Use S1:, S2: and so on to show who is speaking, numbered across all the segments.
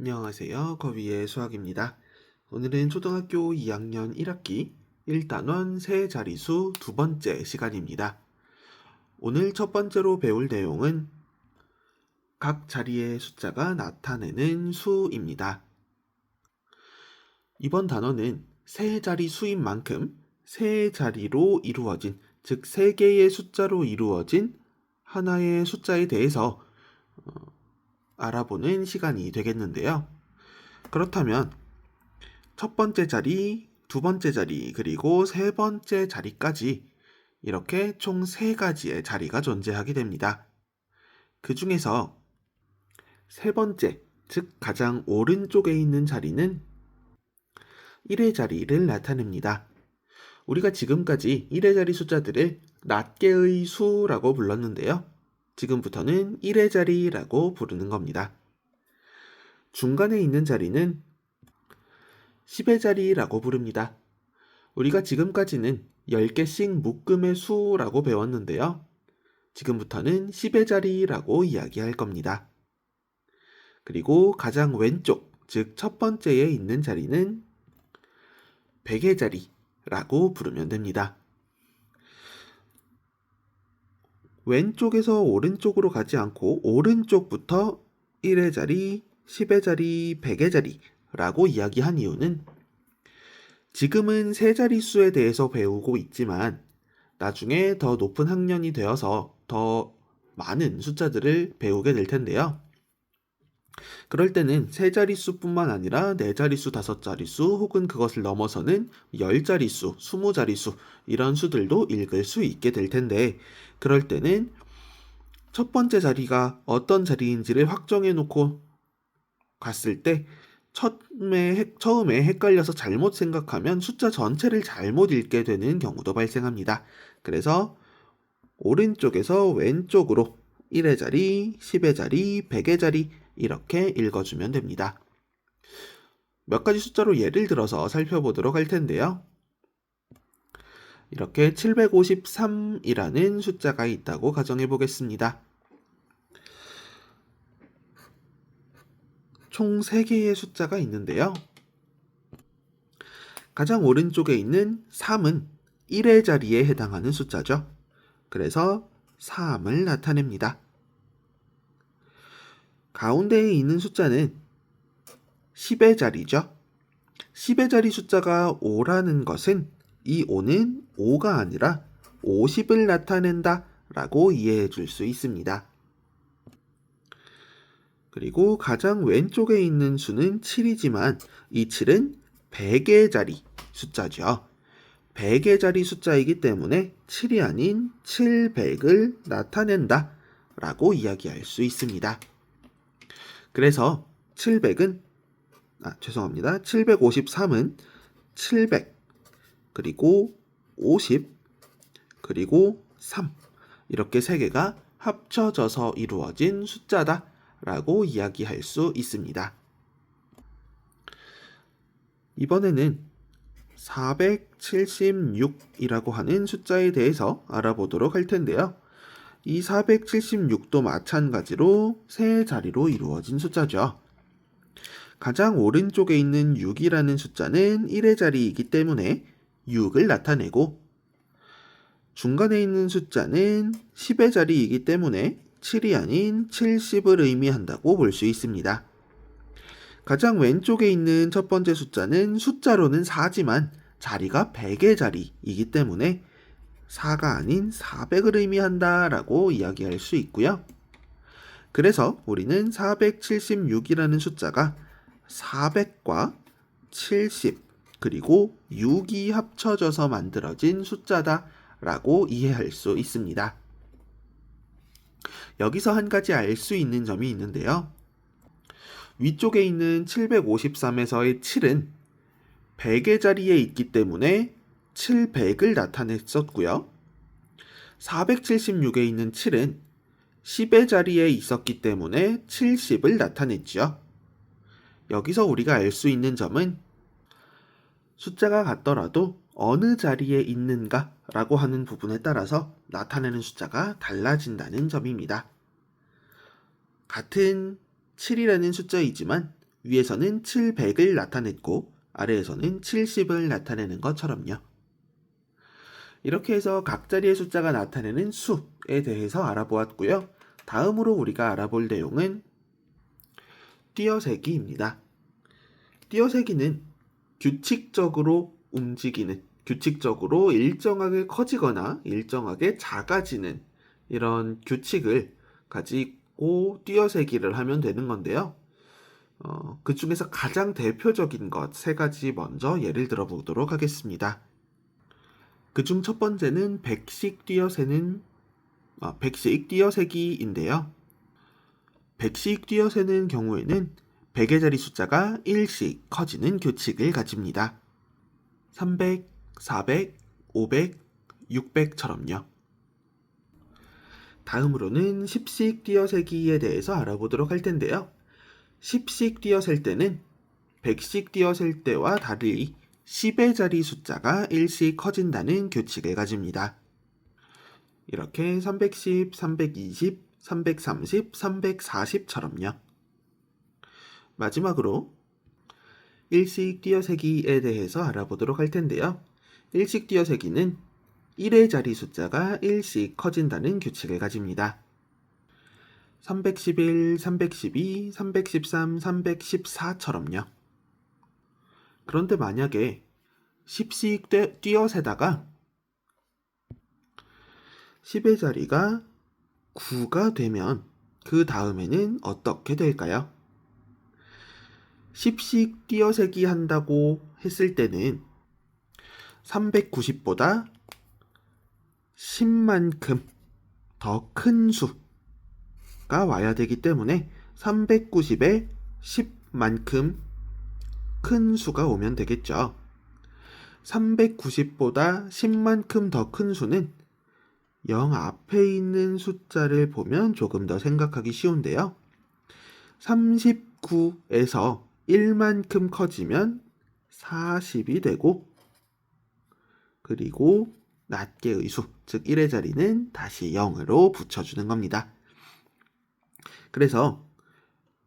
S1: 안녕하세요. 거위의 수학입니다. 오늘은 초등학교 2학년 1학기 1단원 세 자리수 두 번째 시간입니다. 오늘 첫 번째로 배울 내용은 각 자리의 숫자가 나타내는 수입니다. 이번 단어는 세 자리 수인 만큼 세 자리로 이루어진, 즉 세 개의 숫자로 이루어진 하나의 숫자에 대해서 어, 알아보는 시간이 되겠는데요. 그렇다면 첫 번째 자리, 두 번째 자리, 그리고 세 번째 자리까지 이렇게 총 세 가지의 자리가 존재하게 됩니다. 그 중에서 세 번째, 즉 가장 오른쪽에 있는 자리는 1의 자리를 나타냅니다. 우리가 지금까지 1의 자리 숫자들을 낱개의 수라고 불렀는데요. 지금부터는 1의 자리라고 부르는 겁니다. 중간에 있는 자리는 10의 자리라고 부릅니다. 우리가 지금까지는 10개씩 묶음의 수라고 배웠는데요. 지금부터는 10의 자리라고 이야기할 겁니다. 그리고 가장 왼쪽, 즉 첫 번째에 있는 자리는 100의 자리라고 부르면 됩니다. 왼쪽에서 오른쪽으로 가지 않고 오른쪽부터 1의 자리, 10의 자리, 100의 자리라고 이야기한 이유는 지금은 세 자릿수에 대해서 배우고 있지만 나중에 더 높은 학년이 되어서 더 많은 숫자들을 배우게 될 텐데요. 그럴 때는 세 자릿수뿐만 아니라 네 자릿수, 다섯 자릿수 혹은 그것을 넘어서는 열 자릿수, 스무 자릿수 이런 수들도 읽을 수 있게 될 텐데 그럴 때는 첫 번째 자리가 어떤 자리인지를 확정해 놓고 갔을 때 처음에, 처음에 헷갈려서 잘못 생각하면 숫자 전체를 잘못 읽게 되는 경우도 발생합니다. 그래서 오른쪽에서 왼쪽으로 1의 자리, 10의 자리, 100의 자리 이렇게 읽어주면 됩니다. 몇 가지 숫자로 예를 들어서 살펴보도록 할 텐데요. 이렇게 753이라는 숫자가 있다고 가정해 보겠습니다. 총 3개의 숫자가 있는데요. 가장 오른쪽에 있는 3은 1의 자리에 해당하는 숫자죠. 그래서 3을 나타냅니다. 가운데에 있는 숫자는 10의 자리죠. 10의 자리 숫자가 5라는 것은 이 5는 5가 아니라 50을 나타낸다 라고 이해해 줄 수 있습니다. 그리고 가장 왼쪽에 있는 수는 7이지만 이 7은 100의 자리 숫자죠. 100의 자리 숫자이기 때문에 7이 아닌 700을 나타낸다 라고 이야기할 수 있습니다. 그래서 700은 아, 죄송합니다. 753은 700 그리고 50 그리고 3 이렇게 세 개가 합쳐져서 이루어진 숫자다 라고 이야기할 수 있습니다. 이번에는 476이라고 하는 숫자에 대해서 알아보도록 할 텐데요. 이 476도 마찬가지로 세 자리로 이루어진 숫자죠. 가장 오른쪽에 있는 6이라는 숫자는 1의 자리이기 때문에 6을 나타내고 중간에 있는 숫자는 10의 자리이기 때문에 7이 아닌 70을 의미한다고 볼 수 있습니다. 가장 왼쪽에 있는 첫 번째 숫자는 숫자로는 4지만 자리가 100의 자리이기 때문에 4가 아닌 400을 의미한다 라고 이야기할 수 있고요. 그래서 우리는 476이라는 숫자가 400과 70 그리고 6이 합쳐져서 만들어진 숫자다 라고 이해할 수 있습니다. 여기서 한 가지 알 수 있는 점이 있는데요. 위쪽에 있는 753에서의 7은 100의 자리에 있기 때문에 700을 나타냈었고요. 476에 있는 7은 10의 자리에 있었기 때문에 70을 나타냈죠. 여기서 우리가 알 수 있는 점은 숫자가 같더라도 어느 자리에 있는가 라고 하는 부분에 따라서 나타내는 숫자가 달라진다는 점입니다. 같은 7이라는 숫자이지만 위에서는 700을 나타냈고 아래에서는 70을 나타내는 것처럼요. 이렇게 해서 각 자리의 숫자가 나타내는 수에 대해서 알아보았고요. 다음으로 우리가 알아볼 내용은 띄어세기입니다. 띄어세기는 규칙적으로 움직이는, 규칙적으로 일정하게 커지거나 일정하게 작아지는 이런 규칙을 가지고 띄어세기를 하면 되는 건데요. 어, 그 중에서 가장 대표적인 것 세 가지 먼저 예를 들어 보도록 하겠습니다. 그중 첫 번째는 백식 띄어세는 아, 백식 띄어세기인데요. 백식 띄어세는 경우에는 100의 자리 숫자가 1씩 커지는 규칙을 가집니다. 300, 400, 500, 600처럼요. 다음으로는 10씩 띄어세기에 대해서 알아보도록 할 텐데요. 10씩 띄어셀 때는 100씩 띄어셀 때와 달리 10의 자리 숫자가 1씩 커진다는 규칙을 가집니다. 이렇게 310, 320, 330, 340처럼요. 마지막으로 일식 띄어세기에 대해서 알아보도록 할 텐데요. 일식 띄어세기는 1의 자리 숫자가 1씩 커진다는 규칙을 가집니다. 311, 312, 313, 314처럼요. 그런데 만약에 10씩 띄어세다가 10의 자리가 9가 되면 그 다음에는 어떻게 될까요? 10씩 띄어세기 한다고 했을 때는 390보다 10만큼 더 큰 수가 와야 되기 때문에 390에 10만큼 큰 수가 오면 되겠죠. 390보다 10만큼 더 큰 수는 0 앞에 있는 숫자를 보면 조금 더 생각하기 쉬운데요. 39에서 1만큼 커지면 40이 되고 그리고 낱개의 수, 즉 1의 자리는 다시 0으로 붙여주는 겁니다. 그래서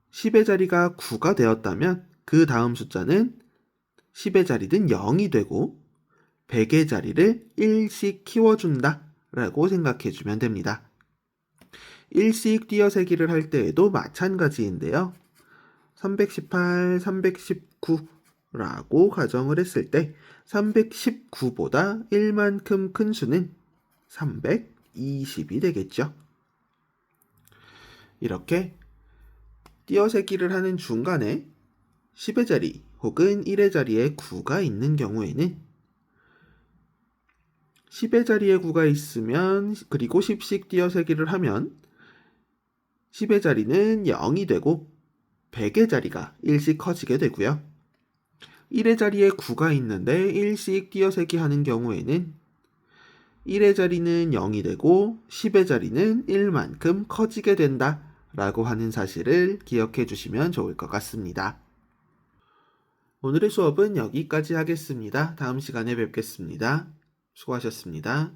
S1: 10의 자리가 9가 되었다면 그 다음 숫자는 10의 자리는 0이 되고 100의 자리를 1씩 키워준다 라고 생각해 주면 됩니다. 1씩 띄어세기를 할 때에도 마찬가지인데요. 318, 319 라고 가정을 했을 때 319보다 1만큼 큰 수는 320이 되겠죠. 이렇게 띄어세기를 하는 중간에 10의 자리 혹은 1의 자리에 9가 있는 경우에는 10의 자리에 9가 있으면 그리고 10씩 띄어세기를 하면 10의 자리는 0이 되고 100의 자리가 1씩 커지게 되고요. 1의 자리에 9가 있는데 1씩 띄어세기 하는 경우에는 1의 자리는 0이 되고 10의 자리는 1만큼 커지게 된다 라고 하는 사실을 기억해 주시면 좋을 것 같습니다. 오늘의 수업은 여기까지 하겠습니다. 다음 시간에 뵙겠습니다. 수고하셨습니다.